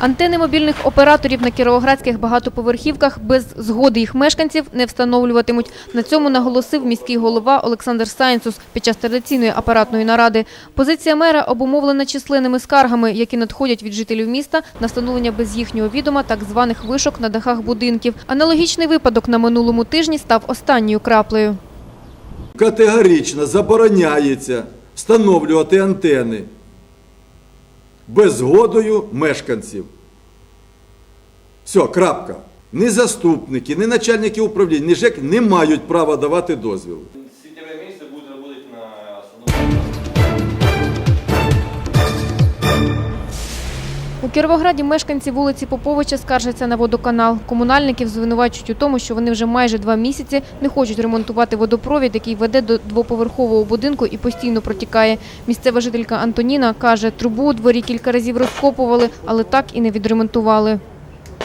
Антени мобільних операторів на кіровоградських багатоповерхівках без згоди їх мешканців не встановлюватимуть. На цьому наголосив міський голова Олександр Сайнсус під час традиційної апаратної наради. Позиція мера обумовлена численними скаргами, які надходять від жителів міста на встановлення без їхнього відома так званих вишок на дахах будинків. Аналогічний випадок на минулому тижні став останньою краплею. Категорично забороняється встановлювати антени без згодою мешканців. Все, крапка. Ні заступники, ні начальники управління, ні ЖЕК не мають права давати дозвіл. У Кіровограді мешканці вулиці Поповича скаржаться на водоканал. Комунальників звинувачують у тому, що вони вже майже два місяці не хочуть ремонтувати водопровід, який веде до двоповерхового будинку і постійно протікає. Місцева жителька Антоніна каже, трубу у дворі кілька разів розкопували, але так і не відремонтували.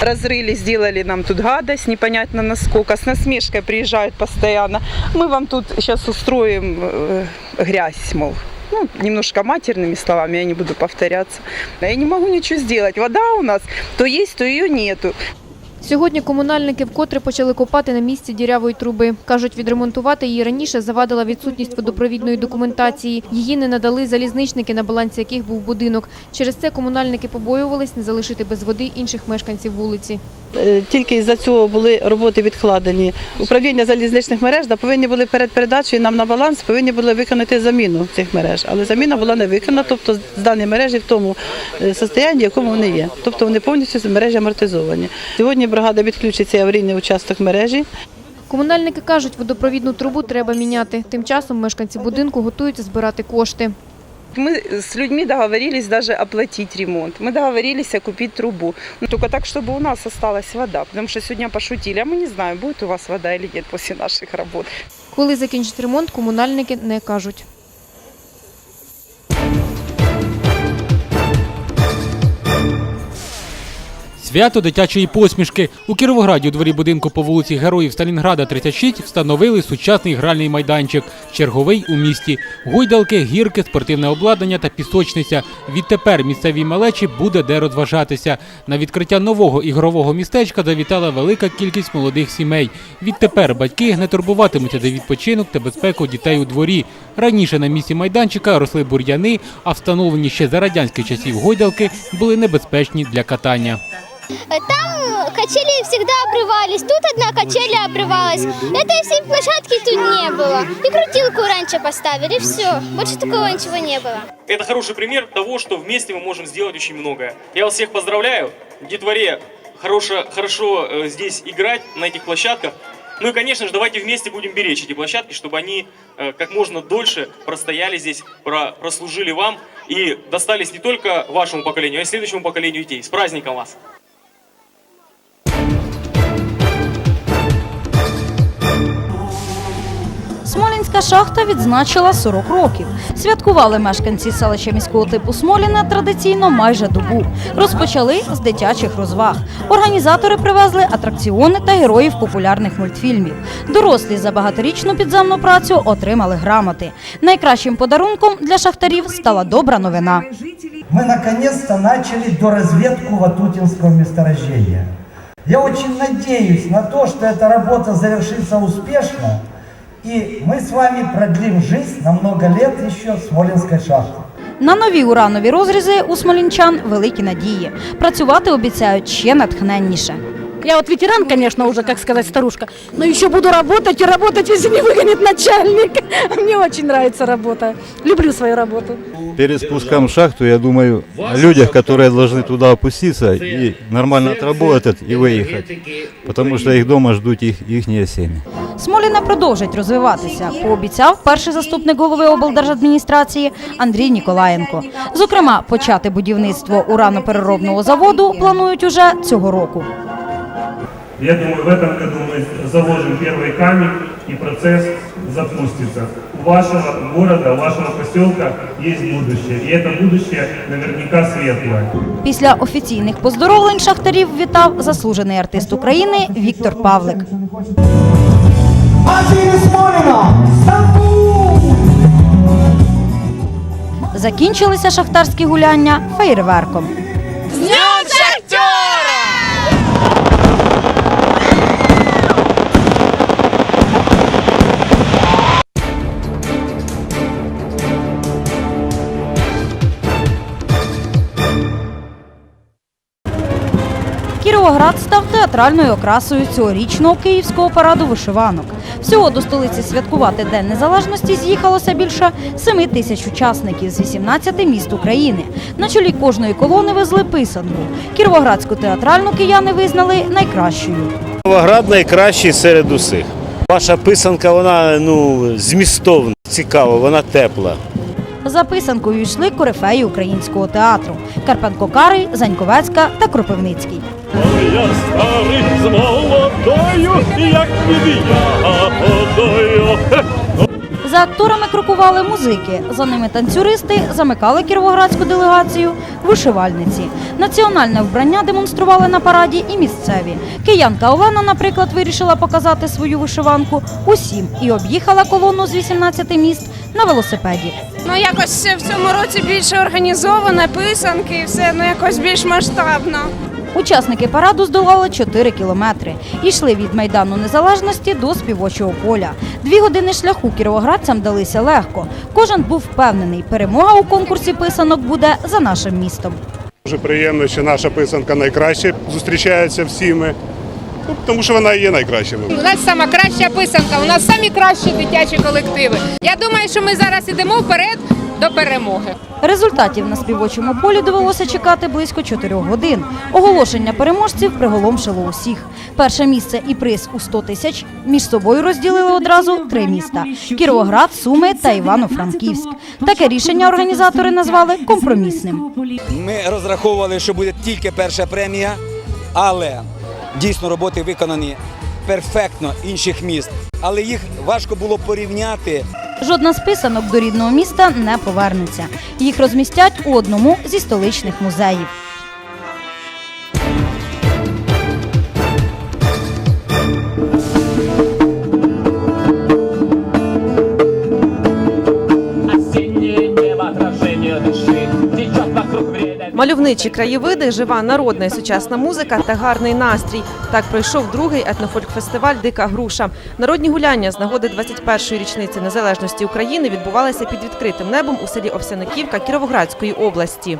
Разрыли, сделали нам тут гадость, непонятно насколько. С насмешкой приезжают постоянно. Мы вам тут сейчас устроим э, грязь, мол. Ну, немножко матерными словами, я не буду повторяться. Я не могу ничего сделать. Вода у нас то есть, то ее нету. Сьогодні комунальники вкотре почали копати на місці дірявої труби. Кажуть, відремонтувати її раніше завадила відсутність водопровідної документації. Її не надали залізничники, на балансі яких був будинок. Через це комунальники побоювались не залишити без води інших мешканців вулиці. Е, Тільки із-за цього були роботи відкладені. Управління залізничних мереж да, повинні були перед передачею нам на баланс повинні були виконати заміну цих мереж. Але заміна була не виконана, тобто з дані мережі в тому е, стані, в якому вони є. Тобто вони повністю мережі амортизовані. Сьогодні бригада відключить цей аварійний участок мережі. Комунальники кажуть, водопровідну трубу треба міняти. Тим часом мешканці будинку готуються збирати кошти. Мы с людьми договорились даже оплатить ремонт. Мы договорились купить трубу. Но только так, чтобы у нас осталась вода. Потому что сегодня пошутили, а мы не знаем, будет у вас вода или нет после наших работ. Коли закінчать ремонт, комунальники не кажуть. Свято дитячої посмішки. У Кіровограді у дворі будинку по вулиці Героїв Сталінграда 36 встановили сучасний гральний майданчик, черговий у місті. Гойдалки, гірки, спортивне обладнання та пісочниця. Відтепер місцевій малечі буде де розважатися. На відкриття нового ігрового містечка завітала велика кількість молодих сімей. Відтепер батьки не турбуватимуться за відпочинок та безпеку дітей у дворі. Раніше на місці майданчика росли бур'яни, а встановлені ще за радянських часів гойдалки були небезпечні для катання. Там качели всегда обрывались, тут одна качеля обрывалась. Этой всей площадки тут не было. И крутилку раньше поставили, все. Больше такого ничего не было. Это хороший пример того, что вместе мы можем сделать очень многое. Я вас всех поздравляю. Детворе хорошо, хорошо э, здесь играть на этих площадках. Ну и, конечно же, давайте вместе будем беречь эти площадки, чтобы они э, как можно дольше простояли здесь, про- прослужили вам и достались не только вашему поколению, а и следующему поколению детей. С праздником вас! Смолінська шахта відзначила 40 років. Святкували мешканці селища міського типу Смоліна традиційно майже добу. Розпочали з дитячих розваг. Організатори привезли атракціони та героїв популярних мультфільмів. Дорослі за багаторічну підземну працю отримали грамоти. Найкращим подарунком для шахтарів стала добра новина. Мы наконец-то начали доразведку Ватутинского месторождения. Я очень надеюсь на то, что эта работа завершится успешно, и мы с вами продлим жизнь на много лет еще Смоленской шахты. На нові уранові розрізи у смолінчан великі надії. Працювати обіцяють ще натхненніше. Я вот ветеран, конечно, уже, как сказать, старушка, но еще буду работать и работать, если не выгонит начальник. Мне очень нравится работа. Люблю свою работу. Перед спуском в шахту, я думаю о людях, которые должны туда опуститься и нормально отработать и выехать. Потому что их дома ждут их, их семьи. Смоліна продовжить розвиватися, пообіцяв перший заступник голови облдержадміністрації Андрій Ніколаєнко. Зокрема, почати будівництво урано-переробного заводу планують уже цього року. Я думаю, в этом году мы заложим первый камень и процесс запустится. вашего города, вашего поселка есть будущее. И это будущее наверняка светлое. Після офіційних поздоровлень шахтарів вітав заслужений артист України Віктор Павлик. Закінчилися шахтарські гуляння феєрверком. Театральною окрасою цьогорічного київського параду вишиванок. Всього до столиці святкувати День Незалежності з'їхалося більше 7 тисяч учасників з 18 міст України. На чолі кожної колони везли писанку. Кіровоградську театральну кияни визнали найкращою. Новоград найкращий серед усіх. Ваша писанка, вона ну змістовна, цікава, вона тепла. За писанкою йшли корифеї українського театру Карпенко Карий, Заньковецька та Кропивницький. Я старий з молодою, як ягодою. За акторами крокували музики, за ними танцюристи замикали кіровоградську делегацію вишивальниці. Національне вбрання демонстрували на параді і місцеві. Киянка Олена, наприклад, вирішила показати свою вишиванку усім і об'їхала колону з 18 міст на велосипеді. Ну якось в цьому році більше організовано, писанки і все ну якось більш масштабно. Учасники параду здолали 4 кілометри. Йшли від Майдану Незалежності до співочого поля. Дві години шляху кіровоградцям далися легко. Кожен був впевнений, перемога у конкурсі писанок буде за нашим містом. Дуже приємно, що наша писанка найкраще зустрічається всіми, ну, тому що вона і є найкращою. У нас сама краща писанка, у нас самі кращі дитячі колективи. Я думаю, що ми зараз ідемо вперед до перемоги. Результатів на співочому полі довелося чекати близько 4 годин. Оголошення переможців приголомшило усіх. Перше місце і приз у 100 тисяч між собою розділили одразу три міста: Кіровоград, Суми та Івано-Франківськ. Таке рішення організатори назвали компромісним. Ми розраховували, що буде тільки перша премія, але дійсно роботи виконані перфектно інших міст. Але їх важко було порівняти. Жодна з писанок до рідного міста не повернеться. Їх розмістять у одному зі столичних музеїв. Мальовничі краєвиди, жива народна і сучасна музика та гарний настрій. Так пройшов другий етнофольк-фестиваль Дика груша. Народні гуляння з нагоди 21-ї річниці незалежності України відбувалися під відкритим небом у селі Овсяниківка Кіровоградської області.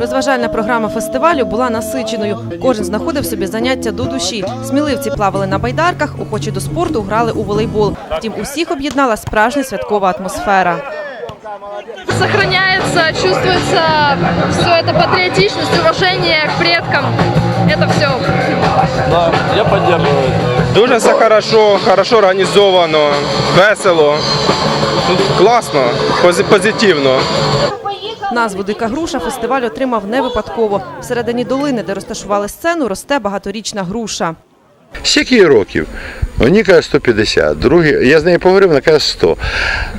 Розважальна програма фестивалю була насиченою. Кожен знаходив собі заняття до душі. Сміливці плавали на байдарках, охочі до спорту грали у волейбол. Втім, усіх об'єднала справжня святкова атмосфера. Сохраняется, чувствуется все это патриотичность, уважение к предкам. Это все. Я поддерживаю. Дуже все хорошо, хорошо організовано, весело. Тут класно, позитивно. Назву Дика груша фестиваль отримав не випадково. Всередині долини, де розташували сцену, росте багаторічна груша. Скільки років? Одні каже 150, другі, я з нею поговорив, вона каже 100.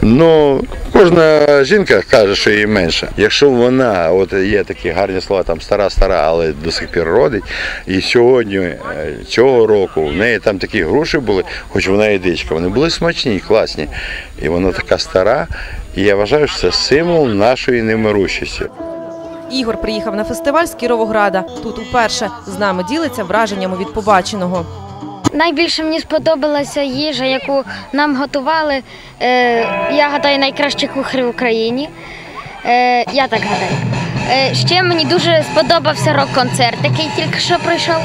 Ну, кожна жінка каже, що їй менше. Якщо вона, от є такі гарні слова, там стара-стара, але до сих пір родить, і сьогодні, е, цього року, в неї там такі груші були, хоч вона і дичка, вони були смачні, класні. І вона така стара, і я вважаю, що це символ нашої немирущості. Ігор приїхав на фестиваль з Кіровограда. Тут уперше з нами ділиться враженнями від побаченого. Найбільше мені сподобалася їжа, яку нам готували. Е, я гадаю, найкращі кухарі в Україні. Е, я так гадаю. Е, ще мені дуже сподобався рок-концерт, який тільки що пройшов.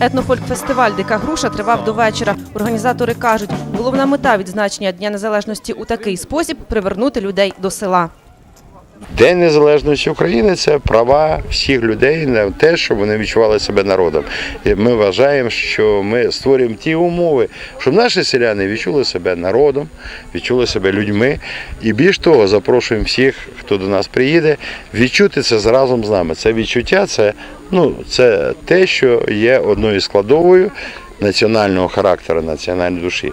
Етнофольк-фестиваль Дика груша тривав до вечора. Організатори кажуть, головна мета відзначення Дня Незалежності у такий спосіб привернути людей до села. День Незалежності України це права всіх людей на те, щоб вони відчували себе народом. І ми вважаємо, що ми створюємо ті умови, щоб наші селяни відчули себе народом, відчули себе людьми. І більш того, запрошуємо всіх, хто до нас приїде, відчути це разом з нами. Це відчуття, це, ну, це те, що є одною складовою національного характеру, національної душі.